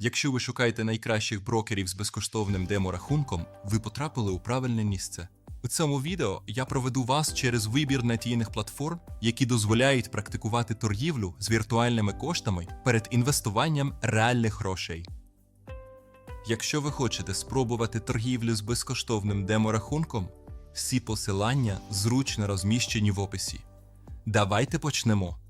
Якщо ви шукаєте найкращих брокерів з безкоштовним деморахунком, ви потрапили у правильне місце. У цьому відео я проведу вас через вибір надійних платформ, які дозволяють практикувати торгівлю з віртуальними коштами перед інвестуванням реальних грошей. Якщо ви хочете спробувати торгівлю з безкоштовним деморахунком, всі посилання зручно розміщені в описі. Давайте почнемо.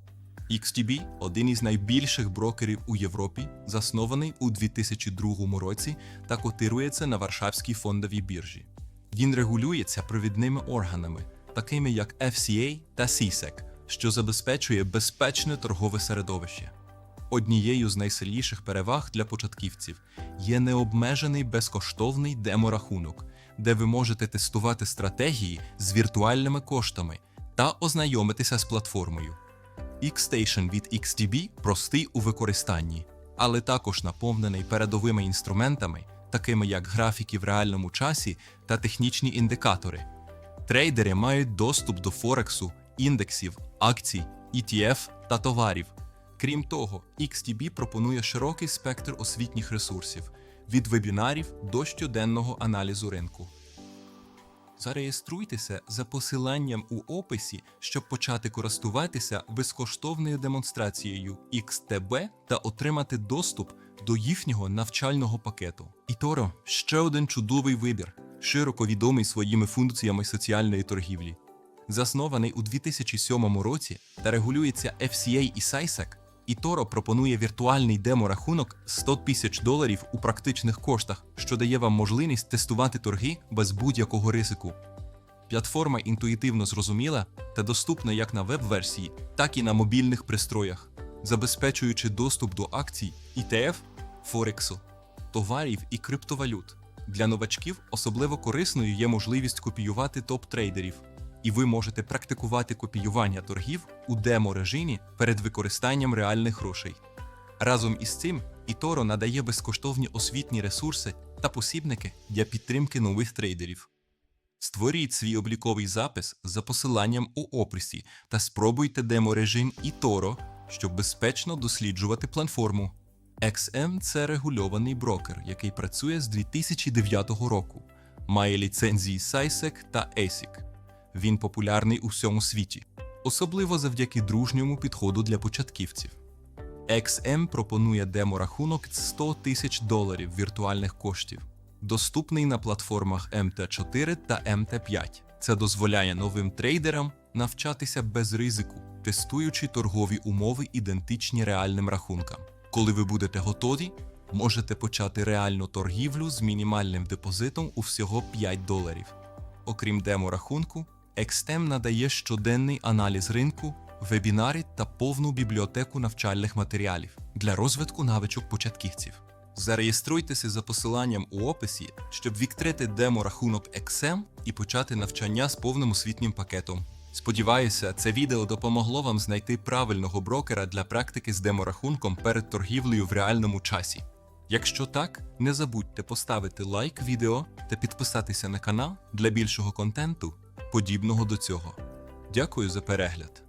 XTB – один із найбільших брокерів у Європі, заснований у 2002 році та котирується на Варшавській фондовій біржі. Він регулюється провідними органами, такими як FCA та CSEC, що забезпечує безпечне торгове середовище. Однією з найсильніших переваг для початківців є необмежений безкоштовний деморахунок, де ви можете тестувати стратегії з віртуальними коштами та ознайомитися з платформою. Xstation від XTB простий у використанні, але також наповнений передовими інструментами, такими як графіки в реальному часі та технічні індикатори. Трейдери мають доступ до Форексу, індексів, акцій, ETF та товарів. Крім того, XTB пропонує широкий спектр освітніх ресурсів від вебінарів до щоденного аналізу ринку. Зареєструйтеся за посиланням у описі, щоб почати користуватися безкоштовною демонстрацією XTB та отримати доступ до їхнього навчального пакету. eToro – ще один чудовий вибір, широко відомий своїми функціями соціальної торгівлі. Заснований у 2007 році та регулюється FCA і EToro пропонує віртуальний деморахунок 100 тисяч доларів у практичних коштах, що дає вам можливість тестувати торги без будь-якого ризику. Платформа інтуїтивно зрозуміла та доступна як на веб-версії, так і на мобільних пристроях, забезпечуючи доступ до акцій, ETF, Форексу, товарів і криптовалют. Для новачків особливо корисною є можливість копіювати топ-трейдерів, і ви можете практикувати копіювання торгів у демо-режимі перед використанням реальних грошей. Разом із цим eToro надає безкоштовні освітні ресурси та посібники для підтримки нових трейдерів. Створіть свій обліковий запис за посиланням у описі та спробуйте демо-режим eToro, щоб безпечно досліджувати платформу. XM – це регульований брокер, який працює з 2009 року, має ліцензії SISEC та ASIC. Він популярний у всьому світі, особливо завдяки дружньому підходу для початківців. XM пропонує деморахунок 100 тисяч доларів віртуальних коштів, доступний на платформах MT4 та MT5. Це дозволяє новим трейдерам навчатися без ризику, тестуючи торгові умови ідентичні реальним рахункам. Коли ви будете готові, можете почати реальну торгівлю з мінімальним депозитом у всього 5 доларів. Окрім демо-рахунку, XTEM надає щоденний аналіз ринку, вебінари та повну бібліотеку навчальних матеріалів для розвитку навичок початківців. Зареєструйтеся за посиланням у описі, щоб відкрити демо-рахунок XM і почати навчання з повним освітнім пакетом. Сподіваюся, це відео допомогло вам знайти правильного брокера для практики з деморахунком перед торгівлею в реальному часі. Якщо так, не забудьте поставити лайк відео та підписатися на канал для більшого контенту, подібного до цього. Дякую за перегляд.